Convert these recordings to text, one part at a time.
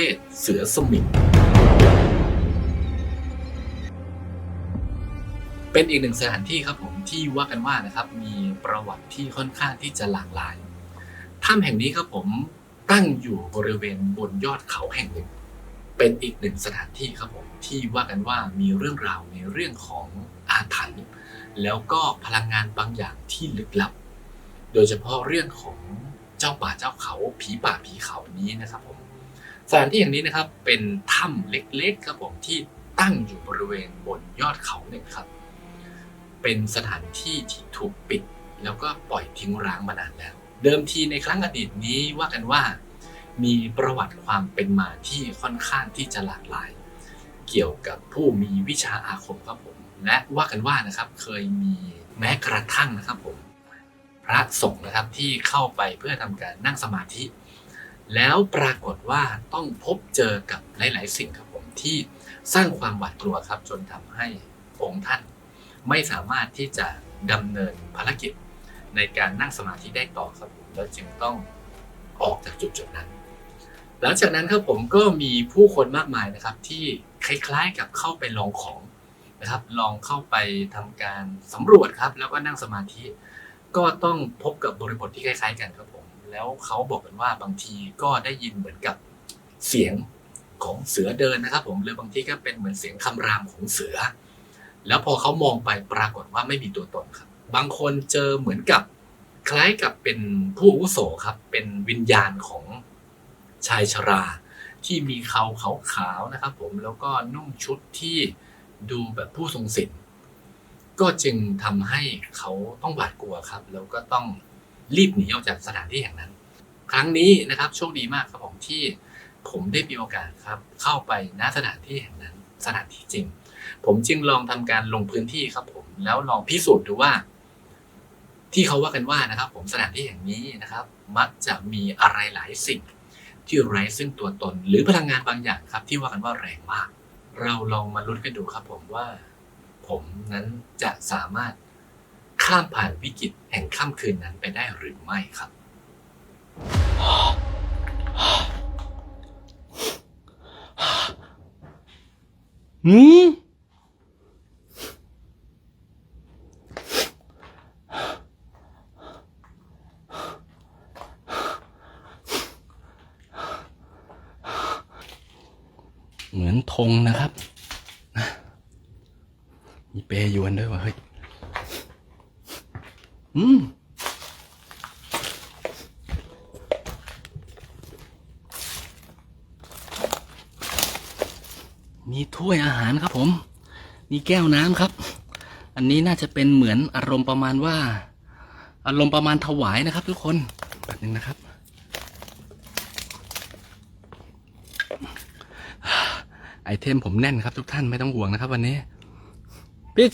เวทเสือสมิงเป็นอีกหนึ่งสถานที่ครับผมที่ว่ากันว่านะครับมีประวัติที่ค่อนข้างที่จะหลากหลายถ้ำแห่งนี้ครับผมตั้งอยู่บริเวณบนยอดเขาแห่งหนึ่ง เป็นอีกหนึ่งสถานที่ครับผมที่ว่ากันว่ามีเรื่องราวในเรื่องของอาถรรพ์แล้วก็พลังงานบางอย่างที่ลึกลับ โดยเฉพาะเรื่องของเจ้าป่าเจ้าเขาผีป่าผีเขานี้นะครับผม สถานที่อย่างนี้นะครับเป็นถ้ำเล็กๆครับผมที่ตั้งอยู่บริเวณบนยอดเขาเนี่ยครับ เป็นสถานที่ที่ถูกปิด แล้วก็ปล่อยทิ้งร้างมานานแล้ว เดิมทีในครั้งอดีตนี้ว่ากันว่า มีประวัติความเป็นมาที่ค่อนข้างที่จะหลากหลาย เกี่ยวกับผู้มีวิชาอาคมครับผม และว่ากันว่านะครับเคยมีแม้กระทั่งนะครับผม พระสงฆ์นะครับที่เข้าไปเพื่อทำการนั่งสมาธิ แล้วปรากฏว่าต้องพบเจอกับหลาย ๆ สิ่งครับผมที่สร้างความหวาดกลัวครับ จนทำให้องค์ท่านไม่สามารถที่จะดำเนินภารกิจ ในการนั่งสมาธิได้ต่อครับผมแล้วจึงต้องออกจากจุดจุดนั้น หลังจากนั้นครับผมก็มีผู้คนมากมายนะครับ ที่คล้ายๆกับเข้าไปลองของนะครับ ลองเข้าไปทำการสำรวจครับ แล้วก็นั่งสมาธิ ก็ต้องพบกับบริบทที่คล้าย ๆ กันครับ แล้วเขาบอกกันว่าบางทีก็ได้ยินเหมือนกับเสียงของเสือเดินนะครับ ผมหรือบางทีก็เป็นเหมือนเสียงคำรามของเสือ แล้วพอเขามองไปปรากฏว่าไม่มีตัวตนครับ บางคนเจอเหมือนกับคล้ายกับเป็นผู้อุโสครับ เป็นวิญญาณของชายชราที่มีเขาขาวๆนะครับ ผมแล้วก็นุ่งชุดที่ดูแบบผู้ทรงศีลก็จึงทำให้เขาต้องหวาดกลัวครับ แล้วก็ต้อง รีบหนีออกจากสถานที่แห่งนั้น ครั้งนี้นะครับโชคดีมากครับผมที่ผมได้มีโอกาสครับ เข้าไปณสถานที่แห่งนั้น สถานที่จริง ผมจึงลองทำการลงพื้นที่ครับ ผมแล้วลองพิสูจน์ดูว่า ที่เขาว่ากันว่านะครับ ผมสถานที่แห่งนี้นะครับ มักจะมีอะไรหลายสิ่ง ที่ไร้ซึ่งตัวตน หรือพลังงานบางอย่างครับ ที่ว่ากันว่าแรงมาก เราลองมาลุ้นกันดูครับ ผมว่า ผมนั้นจะสามารถ ข้ามผ่านวิกฤตแห่งค่ำคืนนั้นไปได้หรือไม่ครับ หืมเหมือนธงนะครับ มีเปยวนด้วยวะเฮ้ย อืมมีถ้วยอาหารครับผม มีแก้วน้ำครับ อันนี้น่าจะเป็นเหมือนอารมณ์ประมาณว่า อารมณ์ประมาณถวายนะครับ ทุกคนแบบนึงนะครับ ไอเทมผมแน่นครับทุกท่านไม่ต้องห่วงนะครับ วันนี้พี่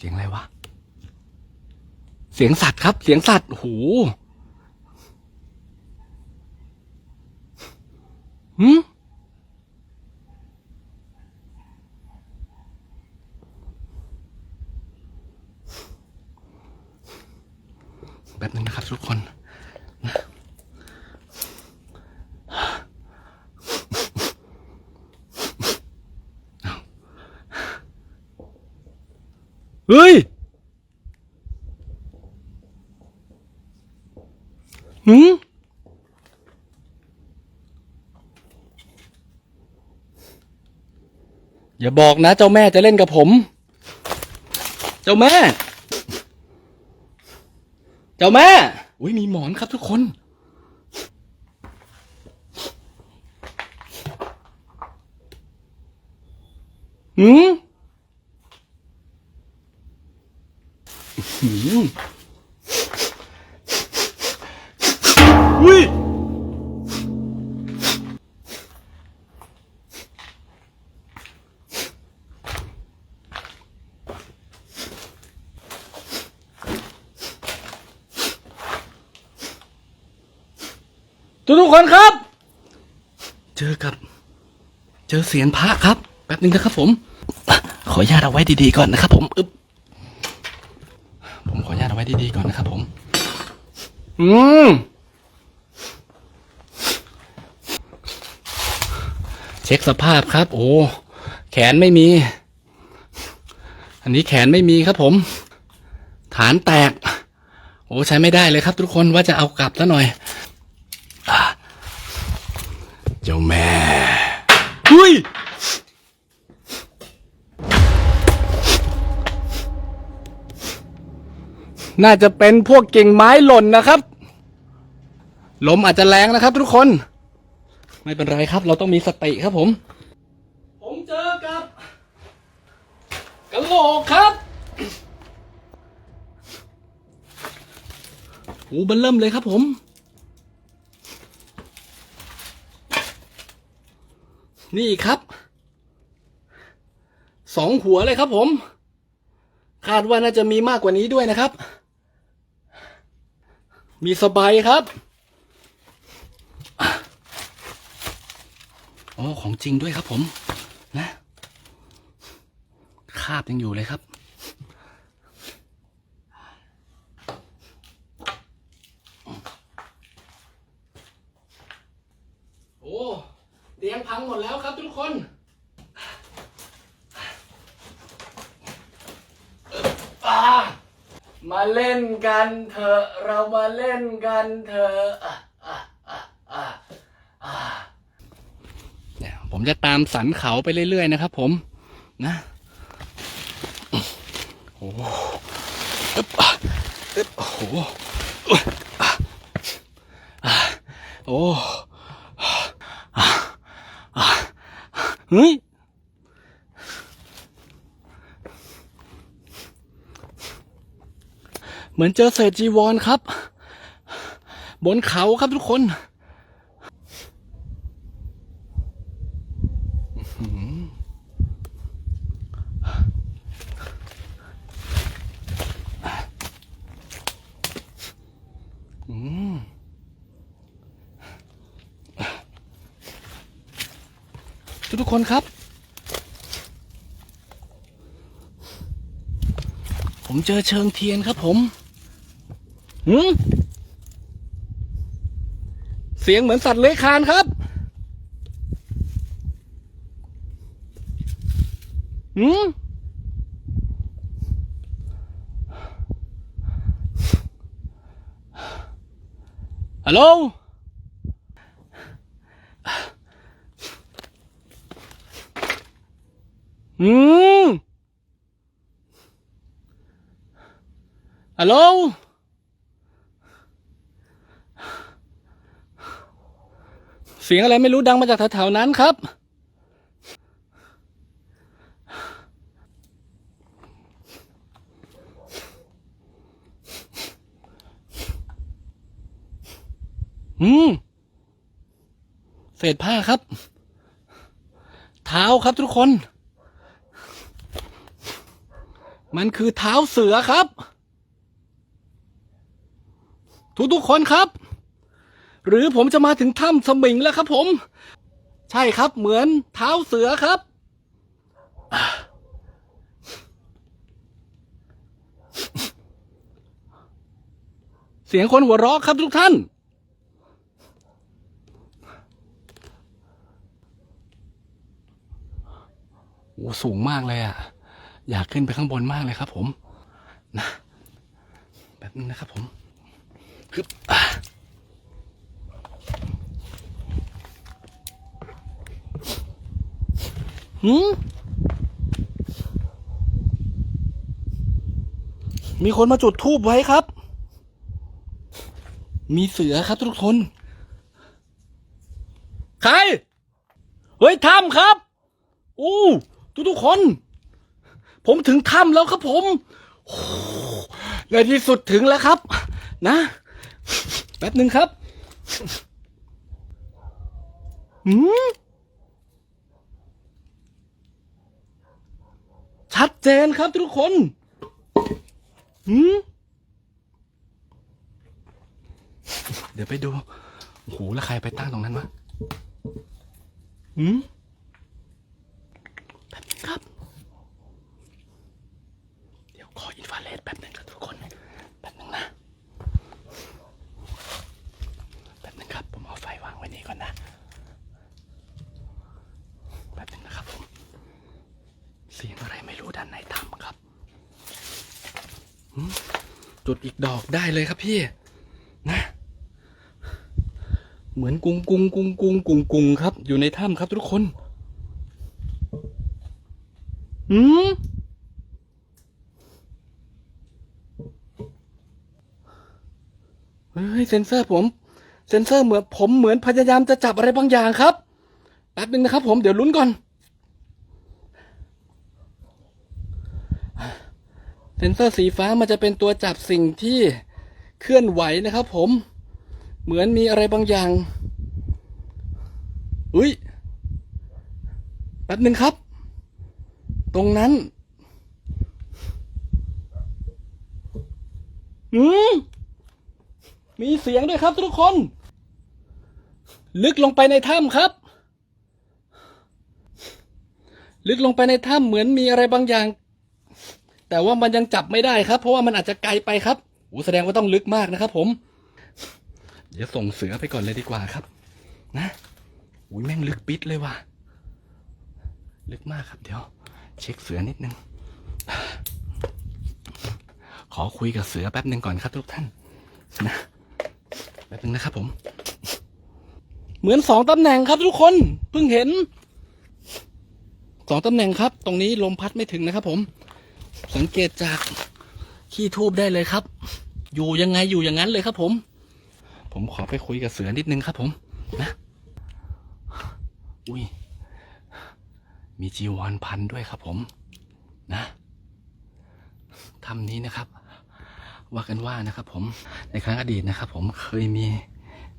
สียงอะไรวะ เสียงสัตว์ครับ เสียงสัตว์โอ้โหหืมแบบนึงนะครับทุกคนนะเฮ้ยหืม อย่าบอกนะ เจ้าแม่จะเล่นกับผม เจ้าแม่ เจ้าแม่ อุ้ยมีหมอนครับทุกคน หืม ทุกทุกๆคนครับ เจอกับ เจอเสียนพระครับ แป๊บนึงนะครับผม ขออนุญาตเอาไว้ดีๆก่อนนะครับ ผมอึ๊บผมขออนุญาตเอาไว้ดีๆก่อนนะครับ ผม อืมช็คสภาพครับ โอ้แขนไม่มี อันนี้แขนไม่มีครับ ผม ฐานแตก โอ้ใช้ไม่ได้เลยครับ ทุกคนว่าจะเอากลับซะหน่อยอะเจ้าแม่อุ้ยน่าจะเป็นพวกกิ่งไม้หล่นนะครับ ลมอาจจะแรงนะครับทุกคน ไม่เป็นไรครับ เราต้องมีสติครับผม ผมเจอกับกะโหลกครับโอ้เบันเริ่มเลยครับผม นี่ครับ สองหัวเลยครับผม คาดว่าน่าจะมีมากกว่านี้ด้วยนะครับ มีสบายครับอ๋อของจริงด้วยครับผม นะ คาบยังอยู่เลยครับ โอ้ เตียงพังหมดแล้วครับทุกคนมาเล่นกันเถอะเรามาเล่นกันเถอะผมจะตามสันเขาไปเรื่อย ๆ นะครับผมนะโอ้โหโอ้โหอุ๊ยอะอะโอ้อะอะ เฮ้ยเหมือนเจอเศษจีวรครับ บนเขาครับทุกคนอื้อหืออืมทุกๆ คนครับ ผมเจอเชิงเทียนครับผมหืมเสียงเหมือนสัตว์เลื้อยคลานครับหืมฮัลโหล อืมฮัลโหลเสียงอะไรไม่รู้ดังมาจากแถวๆนั้นครับ อืม เศษผ้าครับ เท้าครับทุกคน มันคือเท้าเสือครับ ทุกๆคนครับ หรือผมจะมาถึงถ้ำสมิงแล้วครับผม ใช่ครับเหมือนเท้าเสือครับ เสียงคนหัวเราะครับทุกท่านโอ้สูงมากเลยอะ อยากขึ้นไปข้างบนมากเลยครับ ผมนะแบบนึงนะครับผมคือหืมมีคนมาจุดทูบไว้ครับ มีเสือครับทุกคน ใคร เฮ้ยถ้ำครับ อู้ทุกทุกคน ผมถึงถ้ำแล้วครับผม ในที่สุดถึงแล้วครับ นะ แป๊บหนึ่งครับหืมชัดเจนครับทุกคนหืมเดี๋ยวไปดูโอ้โหแล้วใครไปตั้งตรงนั้นวะหืมแป๊บนึงครับ เดี๋ยวขออินฟราเรดแป๊บหนึ่งครับทุกคน แป๊บหนึ่งนะ แป๊บนึงครับ ผมเอาไฟวางไว้นี่ก่อนนะ เสียงอะไรไม่รู้ด้านในถ้ำครับหืม จุดอีกดอกได้เลยครับพี่นะ เหมือนกุงกุงกุงกุงกุงกุงครับ อยู่ในถ้ำครับทุกคนหืมเฮ้ยเซนเซอร์ผม เซนเซอร์เหมือนผมเหมือนพยายามจะจับอะไรบางอย่างครับแป๊บนึงนะครับผมเดี๋ยวลุ้นก่อน เซนเซอร์สีฟ้ามันจะเป็นตัวจับสิ่งที่เคลื่อนไหวนะครับ ผม เหมือนมีอะไรบางอย่าง อุ้ยแป๊บหนึ่งครับ ตรงนั้น อืม มีเสียงด้วยครับทุกคน ลึกลงไปในถ้ำครับ ลึกลงไปในถ้ำเหมือนมีอะไรบางอย่าง แต่ว่ามันยังจับไม่ได้ครับ เพราะว่ามันอาจจะไกลไปครับโอ้แสดงว่าต้องลึกมากนะครับ ผม เดี๋ยวส่งเสือไปก่อนเลยดีกว่าครับ นะอุ้ยแม่งลึกปิดเลยว่ะ ลึกมากครับ เดี๋ยว เช็คเสือนิดนึง ขอคุยกับเสือแป๊บหนึ่งก่อนครับทุกท่านนะแป๊บหนึงนะครับผม เหมือนสองตำแหน่งครับทุกคนเพิ่งเห็นสองตำแหน่งครับ ตรงนี้ลมพัดไม่ถึงนะครับผม สังเกตจากขี้ทูบได้เลยครับ อยู่ยังไงอยู่อย่างนั้นเลยครับผม ผมขอไปคุยกับเสือนิดนึงครับ ผม นะ อุ้ย มีจีวรพันด้วยครับ ผม นะทำนี้นะครับ ว่ากันว่านะครับ ผม ในครั้งอดีตนะครับ ผมเคยมี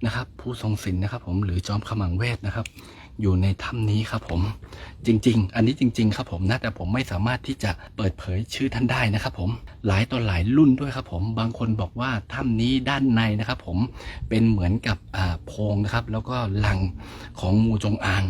นะครับ ผู้ทรงศีลนะครับ ผมหรือจอมขมังเวทนะครับ อยู่ในถ้ำนี้ครับผม จริง ๆ อันนี้จริง ๆ ครับผมนะแต่ผมไม่สามารถที่จะเปิดเผยชื่อท่านได้นะครับผมหลายต่อหลายรุ่นด้วยครับผมบางคนบอกว่าถ้ำนี้ด้านในนะครับผมเป็นเหมือนกับอ่าโพรงนะครับ แล้วก็ลังของงูจงอาง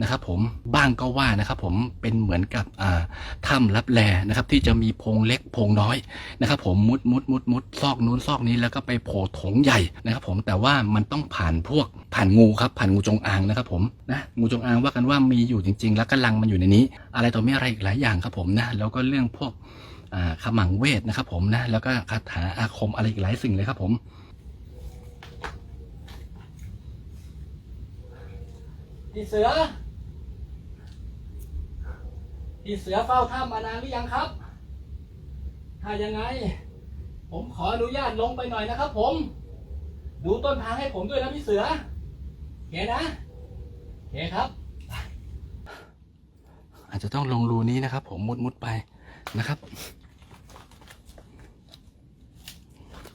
นะครับผมบ้างก็ว่านะครับผมเป็นเหมือนกับอ่าถ้ำลับแลนะครับ ที่จะมีโพรงเล็กโพรงน้อยนะครับผมมุดมุดมุดมุดซอกนู้นซอกนี้แล้วก็ไปโผล่ถงใหญ่นะครับ ผมแต่ว่ามันต้องผ่านพวกผ่านงูครับผ่านงูจงอางนะครับผมนะงูจงอางว่ากันว่ามีอยู่จริง ๆ แล้วก็ลังมันอยู่ในนี้ อะไรต่อไม่อะไรอีกหลายอย่างครับผมนะแล้วก็เรื่องพวกขมังเวทนะครับผมนะแล้วก็คาถาอาคมอะไรอีกหลายสิ่งเลยครับผมพี่เสือพี่เสือเฝ้าถ้ำมานานหรือยังครับ ถ้ายังไง ผมขออนุญาตลงไปหน่อยนะครับผม ดูต้นทางให้ผมด้วยนะพี่เสือโอเคนะ คครับ อาจจะต้องลงรูนี้นะครับ ผมมุดมุดไปนะครับ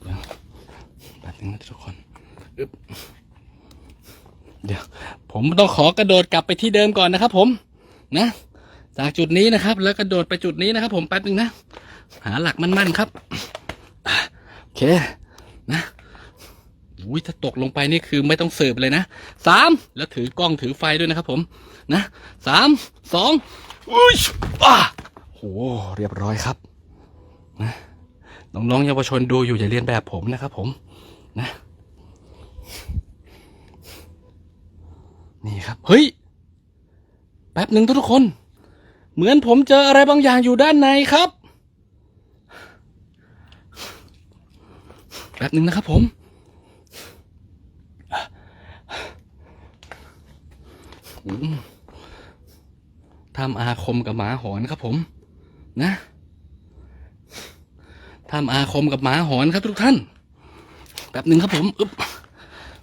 เดี๋ยวแป๊บนึงนะทุกคนอึบเดี๋ยว ผมต้องขอกระโดดกลับไปที่เดิมก่อนนะครับ ผมนะจากจุดนี้นะครับ แล้วกระโดดไปจุดนี้นะครับ ผมแป๊บนึงนะ หาหลักมั่นๆครับโอเคนะ อุ้ยถ้าตกลงไปนี่คือไม่ต้องสืบเลยนะสามแล้วถือกล้องถือไฟด้วยนะครับผมนะสามสองอุ้ยอะโหเรียบร้อยครับนะน้องๆเยาวชนดูอยู่อย่าเรียนแบบผมนะครับผมนะนี่ครับ เฮ้ย แป๊บหนึ่งทุกคน เหมือนผมเจออะไรบางอย่างอยู่ด้านในครับ แป๊บหนึ่งนะครับผม อืม ทำอาคมกับหมาหอนครับผม นะทำอาคมกับหมาหอนครับทุกท่าน แป๊บหนึ่งครับผมอึบ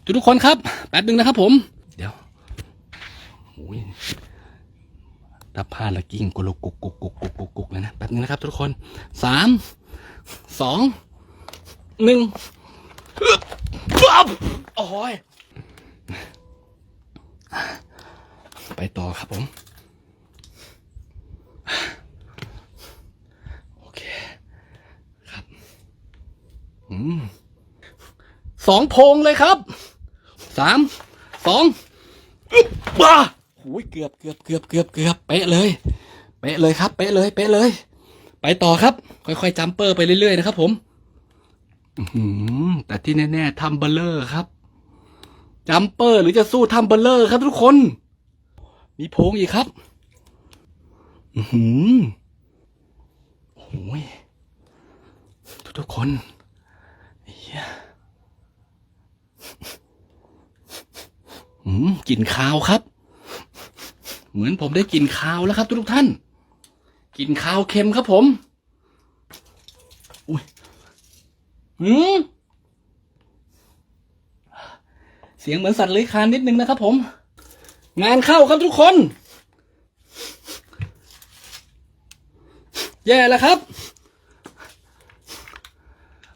ทุกทุกคนครับ แป๊บหนึ่งนะครับผม เดี๋ยวโอ้ยถ้าพลาดละกิ้งกุลกุกกุกกุกกุกกุกกุกเลยนะแป๊บหนึงนะครับ ทุกคนสามสองหนึ่งบปั๊บโอ้ย ไปต่อครับผม โอเค ครับอืมสองโพงเลยครับ สาม สองบ้าหูยเกือบเกือบเกือบเกือบเกือบเป๊ะเลย เป๊ะเลยครับ เป๊ะเลย เป๊ะเลย ไปต่อครับ ค่อยๆจัมเปอร์ไปเรื่อยๆนะครับ ผมอืแต่ที่แน่ๆทำเบลเลอร์ครับจัมเปอร์หรือจะสู้ทำเบลเลอร์ครับทุกคน มีโพงอีกครับ อือหือโอ้ยทุกทุกๆคนเฮียอืมกลิ่นคาวครับ เหมือนผมได้กลิ่นคาวแล้วครับ ทุกทุกท่านกลิ่นคาวเค็มครับผม อุ้ยอืมเสียงเหมือนสัตว์เลื้อยคลานนิดนึงนะครับผม งานเข้าครับทุกคน แย่แล้วครับ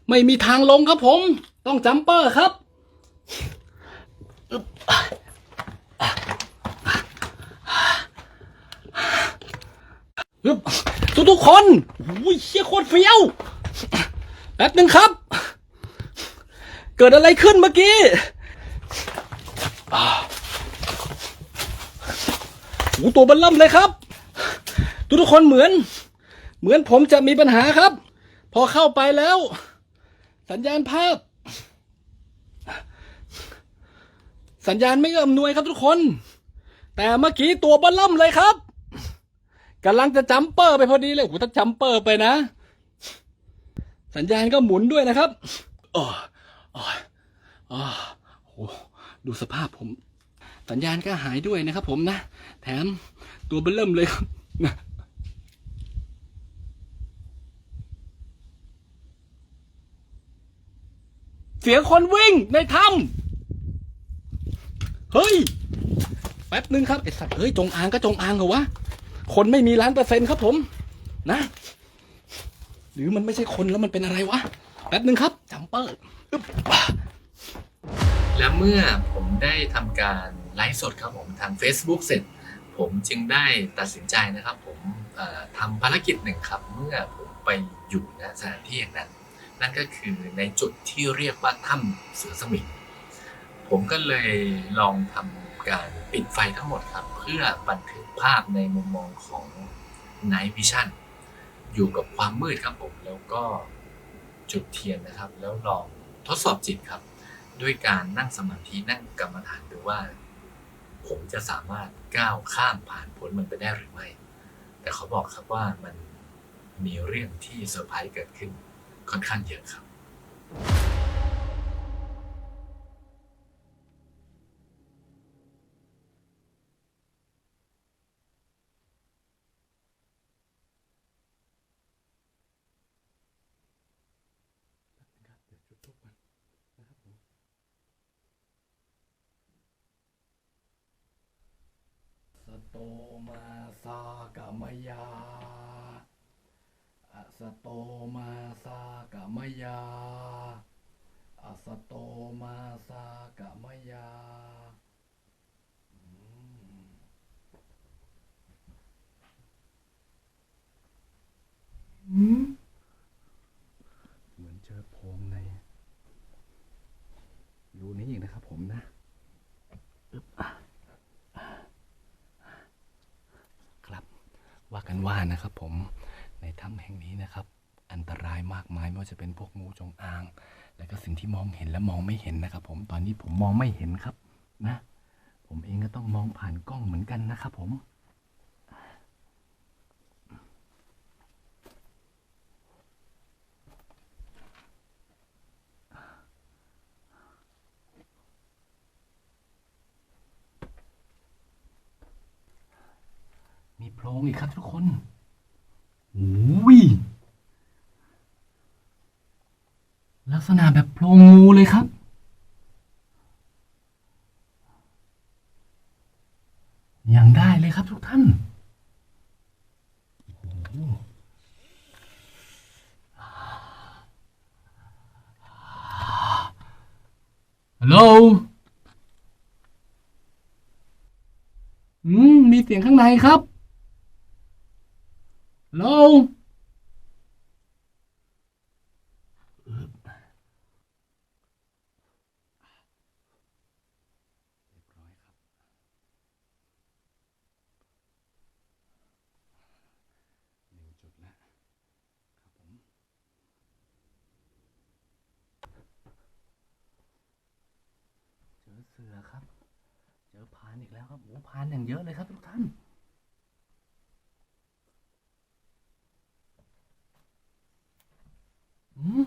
ไม่มีทางลงครับผม ต้องจัมเปอร์ครับทุกทุกคนโอ้ยเชี่ยโคตรเฟี้ยวแป๊บหนึ่งครับ เกิดอะไรขึ้นเมื่อกี้ อ่าโอ้ตัวบันล่ำเลยครับ ทุกทุกคนเหมือน เหมือนผมจะมีปัญหาครับ พอเข้าไปแล้ว สัญญาณภาพ สัญญาณไม่เอื้อมหน่วยครับทุกคน แต่เมื่อกี้ตัวบัลล่ำเลยครับกำลังจะจัมเปอร์ไปพอดีเลยโอ้ถ้าจัมเปอร์ไปนะ สัญญาณก็หมุนด้วยนะครับอ๋ออ๋ออ๋อโหดูสภาพผม สัญญาณก็หายด้วยนะครับผมนะ แถมตัวเบลเริ่มเลยครับเสียงคนวิ่งในถ้ำเฮ้ย แป๊บนึงครับไอสัตว์เฮ้ยจงอางก็จงอางเหรอวะ คนไม่มีล้านเปอร์เซ็นต์ครับผม นะ หรือมันไม่ใช่คนแล้วมันเป็นอะไรวะ แป๊บนึงครับจัมเปอร์และเมื่อผมได้ทำการ ไลฟ์สดครับผมทาง Facebook เสร็จ ผมจึงได้ตัดสินใจนะครับ ผมทำภารกิจหนึ่งครับเมื่อผมไปอยู่ณสถานที่อย่างนั้น นั่นก็คือในจุดที่เรียกว่าถ้ำเสือสมิงผมก็เลยลองทำการปิดไฟทั้งหมดครับ เพื่อบันทึกภาพในมุมมองของ Night Vision อยู่กับความมืดครับผมแล้วก็จุดเทียนนะครับ แล้วลองทดสอบจิตครับ ด้วยการนั่งสมาธินั่งกรรมฐานดูว่า ผมจะสามารถก้าวข้ามผ่านพ้นมันไปได้หรือไม่ แต่เขาบอกครับว่ามันมีเรื่องที่เซอร์ไพรส์เกิดขึ้นค่อนข้างเยอะครับ สโต มาสากามยาอัสโตมาสากามยาอัสโตมาสากามยาอืมอืมเหมือนเจอโพรงในรูนี้อีกนะครับผมนะอึ๊บอะ ครับ ว่านะครับผมในถ้ำแห่งนี้นะครับ อันตรายมากมายไม่ว่าจะเป็นพวกงูจงอาง และก็สิ่งที่มองเห็นและมองไม่เห็นนะครับ ผมตอนนี้ผมมองไม่เห็นครับนะ ผมเองก็ต้องมองผ่านกล้องเหมือนกันนะครับผมโพรงอีกครับทุกคนโอ้ย ลักษณะแบบโพรงงูเลยครับ อย่างได้เลยครับทุกท่านฮัลโหล อืม มีเสียงข้างในครับฮัลโหล เสือครับ เจอพานอีกแล้วครับโอ้พานอย่างเยอะเลยครับทุกท่าน อืม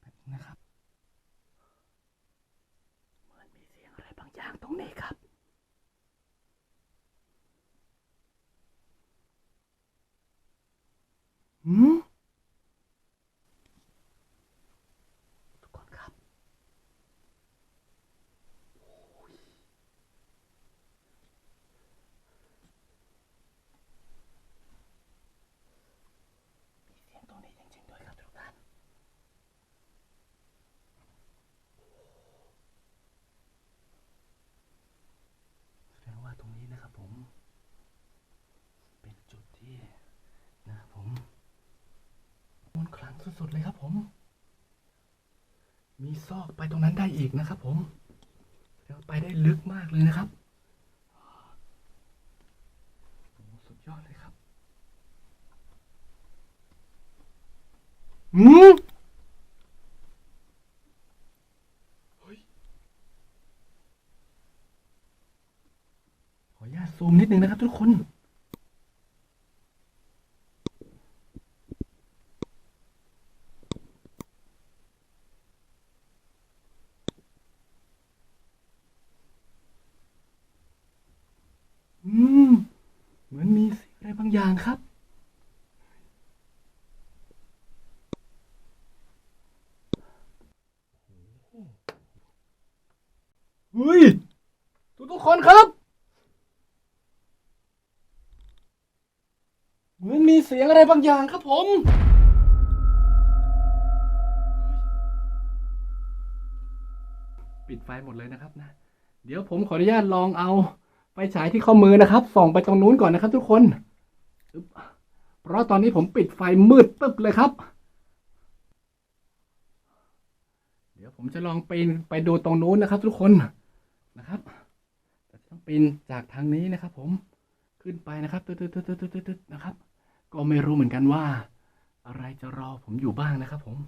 แบบกนะครับ เหมือนมีเสียงอะไรบางอย่างตรงนี้ครับอืม ซอกไปตรงนั้นได้อีกนะครับ ผมแสดงว่าไปได้ลึกมากเลยนะครับสุดยอดเลยครับหืมเฮ้ยขออนุญาตซูมนิดนึงนะครับทุกคน อืม เหมือนมีสิ่งอะไรบางอย่างครับ เฮ้ย ทุกทุกๆคนครับ เหมือนมีเสียงอะไรบางอย่างครับผมปิดไฟหมดเลยนะครับนะ เดี๋ยวผมขออนุญาตลองเอาไฟฉายที่ข้อมือนะครับ ส่องไปตรงนู้นก่อนนะครับทุกคนอึ๊บ เพราะตอนนี้ผมปิดไฟมืดตึ๊บเลยครับ เดี๋ยวผมจะลองปีนไปดูตรงนู้นนะครับ ทุกคนนะครับแต่ต้องปีนจากทางนี้นะครับ ผมขึ้นไปนะครับตึ๊ดตึ๊ดตึ๊ดตึ๊ดตึ๊ดนะครับ ก็ไม่รู้เหมือนกันว่า อะไรจะรอผมอยู่บ้างนะครับ ผม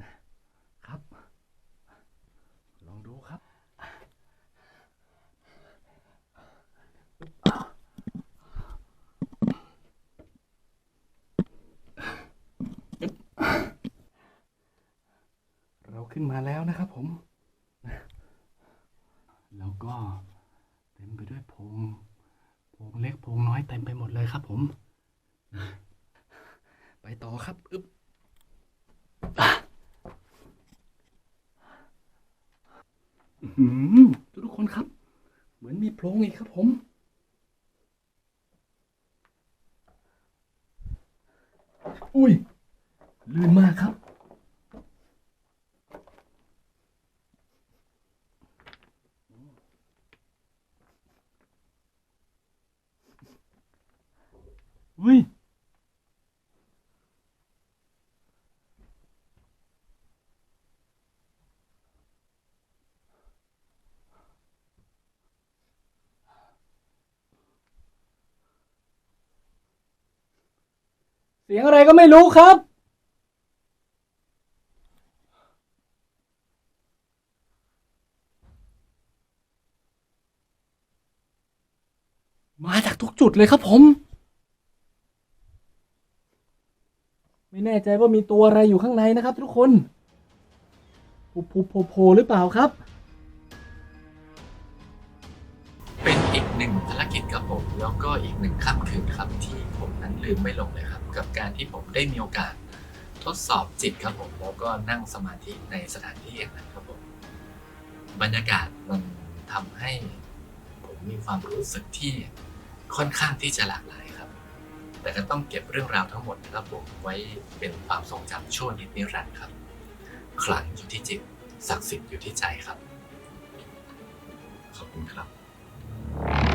นะครับ ลองดูครับ ขึ้นมาแล้วนะครับผม แล้วก็เต็มไปด้วยโพรงโพรงเล็กโพรงน้อยเต็มไปหมดเลยครับผม ไปต่อครับอึ๊บอะอื้อหือทุกคนครับ เหมือนมีโพรงอีกครับผม อุ้ย ลื่นมากครับ เฮ้ยเสียงอะไรก็ไม่รู้ครับ มาจากทุกจุดเลยครับผม ไม่แน่ใจว่ามีตัวอะไรอยู่ข้างในนะครับ ทุกคนโผล่โผล่โผหรือเปล่าครับ เป็นอีกหนึ่งภารกิจครับผมแล้วก็อีกหนึ่งค่ำคืนครับที่ผมนั้นลืมไม่ลงเลยครับ กับการที่ผมได้มีโอกาสทดสอบจิตครับผมแล้วก็นั่งสมาธิในสถานที่อย่างนั้นครับผมบรรยากาศมันทำให้ ผมมีความรู้สึกที่ค่อนข้างที่จะหลากหลาย แต่ก็ต้องเก็บเรื่องราวทั้งหมดนะครับผมไว้เป็นความทรงจำชั่วนิดนิรันดร์ครับ ขลังอยู่ที่จิตศักดิ์สิทธิ์อยู่ที่ใจครับ ขอบคุณครับ